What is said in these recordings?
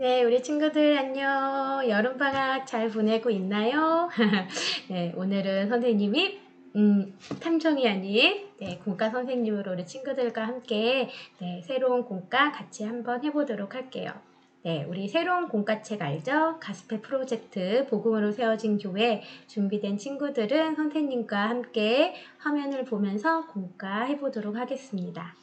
네, 우리 친구들 안녕. 여름방학 잘 보내고 있나요? 네, 오늘은 선생님이 음, 탐정이 아닌 네, 공과 선생님으로 우리 친구들과 함께 네, 새로운 공과 같이 한번 해보도록 할게요. 네, 우리 새로운 공과책 알죠? 가스페 프로젝트 복음으로 세워진 교회 준비된 친구들은 선생님과 함께 화면을 보면서 공과 해보도록 하겠습니다.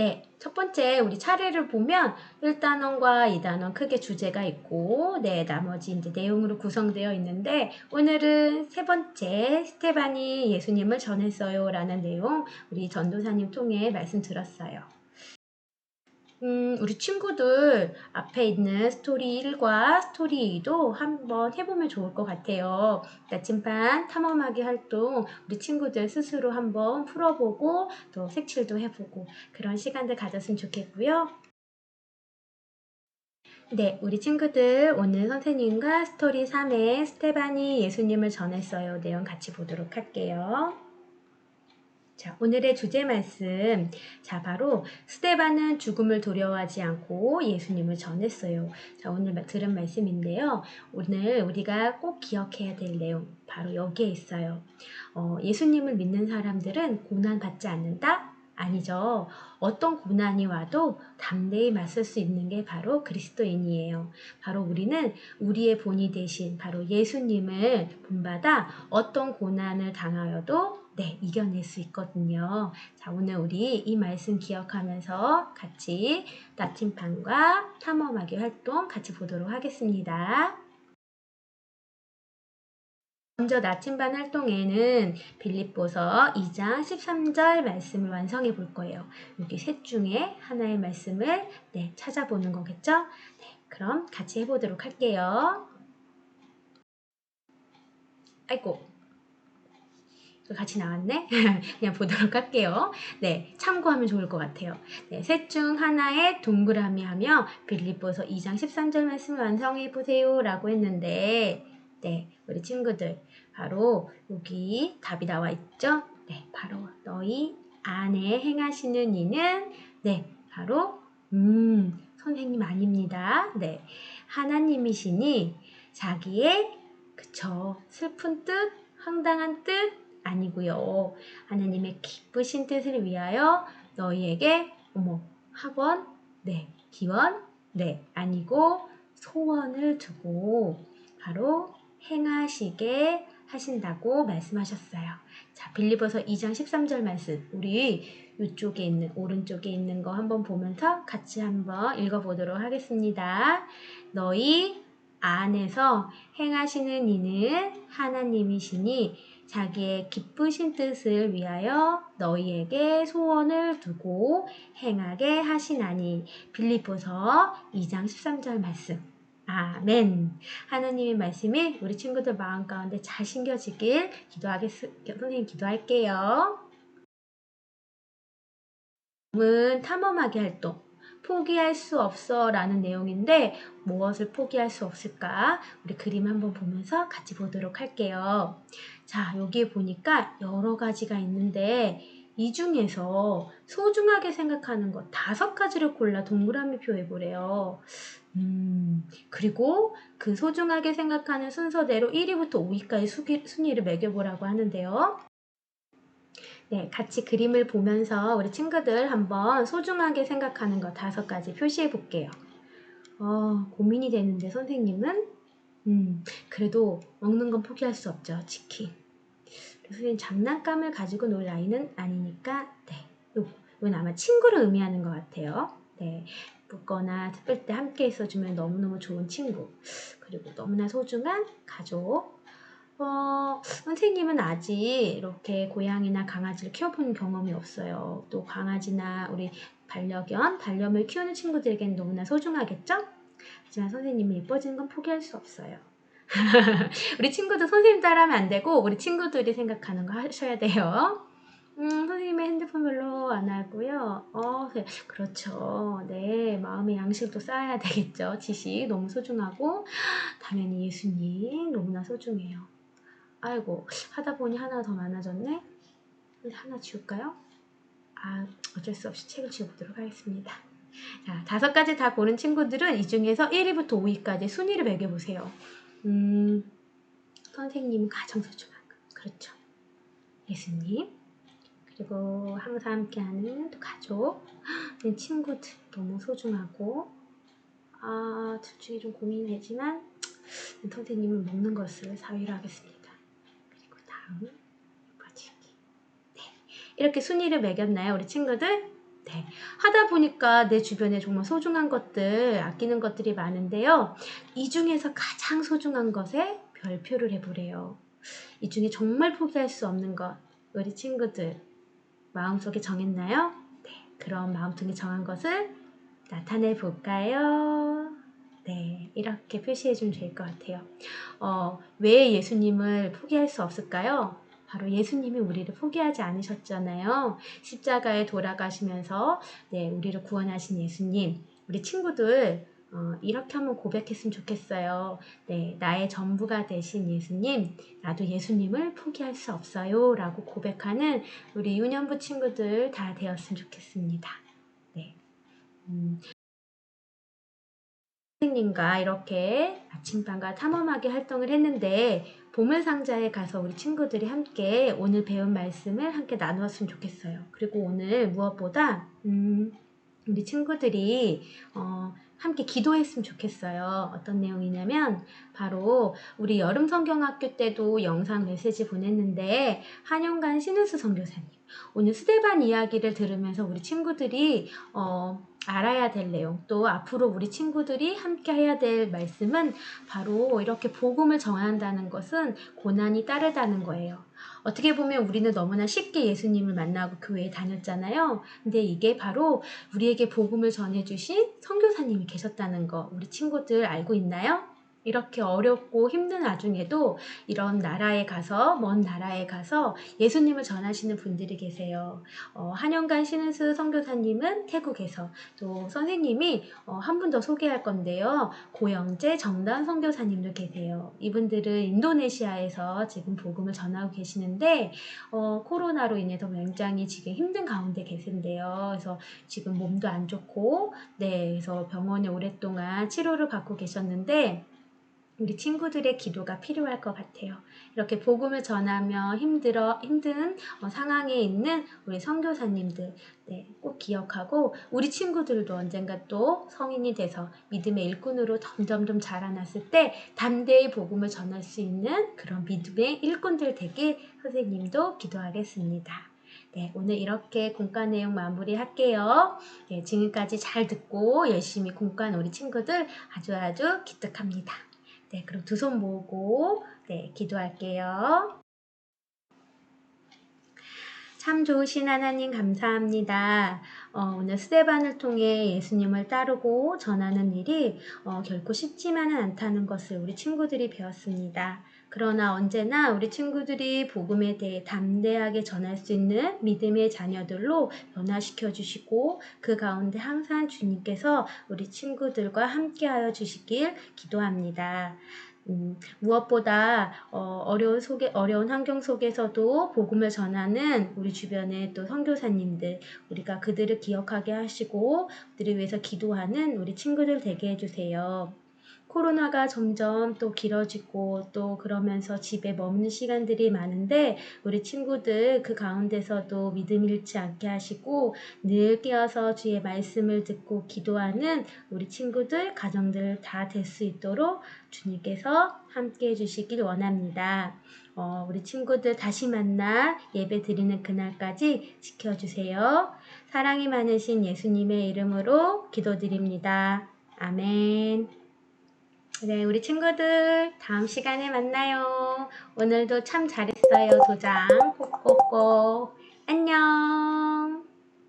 네, 첫 번째 우리 차례를 보면 1단원과 2단원 크게 주제가 있고 네, 나머지 이제 내용으로 구성되어 있는데 오늘은 세 번째 스테반이 예수님을 전했어요 라는 내용 우리 전도사님 통해 말씀 들었어요. 음, 우리 친구들 앞에 있는 스토리 1과 스토리 2도 한번 해보면 좋을 것 같아요. 나침반 탐험하기 활동 우리 친구들 스스로 한번 풀어보고 또 색칠도 해보고 그런 시간들 가졌으면 좋겠고요. 네, 우리 친구들 오늘 선생님과 스토리 3의 스테반이 예수님을 전했어요. 내용 같이 보도록 할게요. 자, 오늘의 주제 말씀. 자, 바로 스테반은 죽음을 두려워하지 않고 예수님을 전했어요. 자, 오늘 들은 말씀인데요. 오늘 우리가 꼭 기억해야 될 내용 바로 여기에 있어요. 어, 예수님을 믿는 사람들은 고난 받지 않는다? 아니죠. 어떤 고난이 와도 담대히 맞설 수 있는 게 바로 그리스도인이에요. 바로 우리는 우리의 본이 되신 바로 예수님을 본받아 어떤 고난을 당하여도 네, 이겨낼 수 있거든요. 자, 오늘 우리 이 말씀 기억하면서 같이 나침반과 탐험하기 활동 같이 보도록 하겠습니다. 먼저 나침반 활동에는 빌립보서 2장 13절 말씀을 완성해 볼 거예요. 여기 셋 중에 하나의 말씀을 네, 찾아보는 거겠죠? 네, 그럼 같이 해보도록 할게요. 아이고, 같이 나왔네? 그냥 보도록 할게요. 네, 참고하면 좋을 것 같아요. 네, 셋 중 하나에 동그라미 하며 빌립보서 2장 13절 말씀을 완성해 보세요 라고 했는데 네, 우리 친구들 바로 여기 답이 나와 있죠? 네, 바로 너희 안에 행하시는 이는 네, 바로 음, 선생님 아닙니다. 네, 하나님이시니 자기의 그쵸 슬픈 뜻, 황당한 뜻 아니고요. 하나님의 기쁘신 뜻을 위하여 너희에게 어머 학원 네 기원 네 아니고 소원을 두고 바로 행하시게 하신다고 말씀하셨어요. 자, 빌리버서 2장 13절 말씀. 우리 이쪽에 있는 오른쪽에 있는 거 한번 보면서 같이 한번 읽어 보도록 하겠습니다. 너희 안에서 행하시는 이는 하나님이시니 자기의 기쁘신 뜻을 위하여 너희에게 소원을 두고 행하게 하시나니 빌리포서 2장 13절 말씀. 아멘. 하나님의 말씀이 우리 친구들 마음 가운데 잘 심겨지길 기도하겠, 선생님 기도할게요. 은 탐험하기 활동 포기할 수 없어 라는 내용인데 무엇을 포기할 수 없을까? 우리 그림 한번 보면서 같이 보도록 할게요. 자, 여기에 보니까 여러 가지가 있는데 이 중에서 소중하게 생각하는 것 다섯 가지를 골라 동그라미 표해 보래요. 음, 그리고 그 소중하게 생각하는 순서대로 1위부터 5위까지 순위를 매겨보라고 하는데요. 네, 같이 그림을 보면서 우리 친구들 한번 소중하게 생각하는 것 다섯 가지 표시해 볼게요. 어, 고민이 되는데 선생님은 음, 그래도 먹는 건 포기할 수 없죠. 치킨. 선생님 장난감을 가지고 놀 아이는 아니니까 네, 요, 이건 아마 친구를 의미하는 것 같아요. 네, 붓거나 특별 때 함께 있어주면 너무너무 좋은 친구 그리고 너무나 소중한 가족 어, 선생님은 아직 이렇게 고양이나 강아지를 키워본 경험이 없어요. 또 강아지나 우리 반려견, 반려물 키우는 친구들에게는 너무나 소중하겠죠? 하지만 선생님은 예뻐지는 건 포기할 수 없어요. 우리 친구도 선생님 따라하면 안 되고 우리 친구들이 생각하는 거 하셔야 돼요. 음, 선생님의 핸드폰 별로 안 하고요. 어, 네, 그렇죠. 네, 마음의 양식도 쌓아야 되겠죠. 지식 너무 소중하고 당연히 예수님 너무나 소중해요. 아이고 하다 보니 하나 더 많아졌네. 하나 지울까요? 아 어쩔 수 없이 책을 지워보도록 하겠습니다. 자, 다섯 가지 다 고른 친구들은 이 중에서 1위부터 5위까지 순위를 매겨보세요. 음, 소중한 거. 그렇죠. 예수님. 그리고 항상 함께하는 또 가족, 내 친구들 너무 소중하고, 아, 둘 중에 좀 고민되지만, 선생님은 먹는 것을 사위로 하겠습니다. 그리고 다음, 빠지기. 네. 이렇게 순위를 매겼나요, 우리 친구들? 네. 하다 보니까 내 주변에 정말 소중한 것들, 아끼는 것들이 많은데요. 이 중에서 가장 소중한 것에 별표를 해보래요. 이 중에 정말 포기할 수 없는 것, 우리 친구들 마음속에 정했나요? 네. 그럼 마음속에 정한 것을 나타내 볼까요? 네, 이렇게 표시해 주면 좋을 것 같아요. 어, 왜 예수님을 포기할 수 없을까요? 바로 예수님이 우리를 포기하지 않으셨잖아요. 십자가에 돌아가시면서 네, 우리를 구원하신 예수님. 우리 친구들 어, 이렇게 한번 고백했으면 좋겠어요. 네, 나의 전부가 되신 예수님, 나도 예수님을 포기할 수 없어요. 라고 고백하는 우리 유년부 친구들 다 되었으면 좋겠습니다. 네. 음, 선생님과 이렇게 아침방과 탐험하게 활동을 했는데 보물상자에 가서 우리 친구들이 함께 오늘 배운 말씀을 함께 나누었으면 좋겠어요. 그리고 오늘 무엇보다 음, 우리 친구들이 어, 함께 기도했으면 좋겠어요. 어떤 내용이냐면 바로 우리 여름 성경학교 때도 영상 메시지 보냈는데 한영간 신은수 선교사님 오늘 수대반 이야기를 들으면서 우리 친구들이 어, 알아야 될 내용 또 앞으로 우리 친구들이 함께 해야 될 말씀은 바로 이렇게 복음을 정한다는 것은 고난이 따르다는 거예요. 어떻게 보면 우리는 너무나 쉽게 예수님을 만나고 교회에 다녔잖아요. 근데 이게 바로 우리에게 복음을 전해주신 선교사님이 계셨다는 거 우리 친구들 알고 있나요? 이렇게 어렵고 힘든 와중에도 이런 나라에 가서 먼 나라에 가서 예수님을 전하시는 분들이 계세요. 어, 한영간 신은수 선교사님은 태국에서 또 선생님이 어, 한분 더 소개할 건데요. 고영재 정단 선교사님도 계세요. 이분들은 인도네시아에서 지금 복음을 전하고 계시는데 어, 코로나로 인해서 굉장히 지금 힘든 가운데 계신데요. 그래서 지금 몸도 안 좋고 네 그래서 병원에 오랫동안 치료를 받고 계셨는데 우리 친구들의 기도가 필요할 것 같아요. 이렇게 복음을 전하며 힘들어 힘든 어, 상황에 있는 우리 선교사님들 네, 꼭 기억하고 우리 친구들도 언젠가 또 성인이 돼서 믿음의 일꾼으로 점점점 자라났을 때 담대히 복음을 전할 수 있는 그런 믿음의 일꾼들 되길 선생님도 기도하겠습니다. 네, 오늘 이렇게 공과 내용 마무리할게요. 네, 지금까지 잘 듣고 열심히 공과한 우리 친구들 아주 아주 기특합니다. 네, 그럼 두 손 모으고 네, 기도할게요. 참 좋으신 하나님 감사합니다. 어, 오늘 스테반을 통해 예수님을 따르고 전하는 일이 어, 결코 쉽지만은 않다는 것을 우리 친구들이 배웠습니다. 그러나 언제나 우리 친구들이 복음에 대해 담대하게 전할 수 있는 믿음의 자녀들로 변화시켜 주시고 그 가운데 항상 주님께서 우리 친구들과 함께하여 주시길 기도합니다. 음, 무엇보다 어, 려운 속에 어려운 환경 속에서도 복음을 전하는 우리 주변의 또 선교사님들 우리가 그들을 기억하게 하시고 그들을 위해서 기도하는 우리 친구들 되게 해주세요. 코로나가 점점 또 길어지고 또 그러면서 집에 머무는 시간들이 많은데 우리 친구들 그 가운데서도 믿음 잃지 않게 하시고 늘 깨어서 주의 말씀을 듣고 기도하는 우리 친구들 가정들 다 될 수 있도록 주님께서 함께 해주시길 원합니다. 어, 우리 친구들 다시 만나 예배 드리는 그날까지 지켜주세요. 사랑이 많으신 예수님의 이름으로 기도드립니다. 아멘. 네, 우리 친구들 다음 시간에 만나요. 오늘도 참 잘했어요. 도장 꼭꼭꼭. 안녕.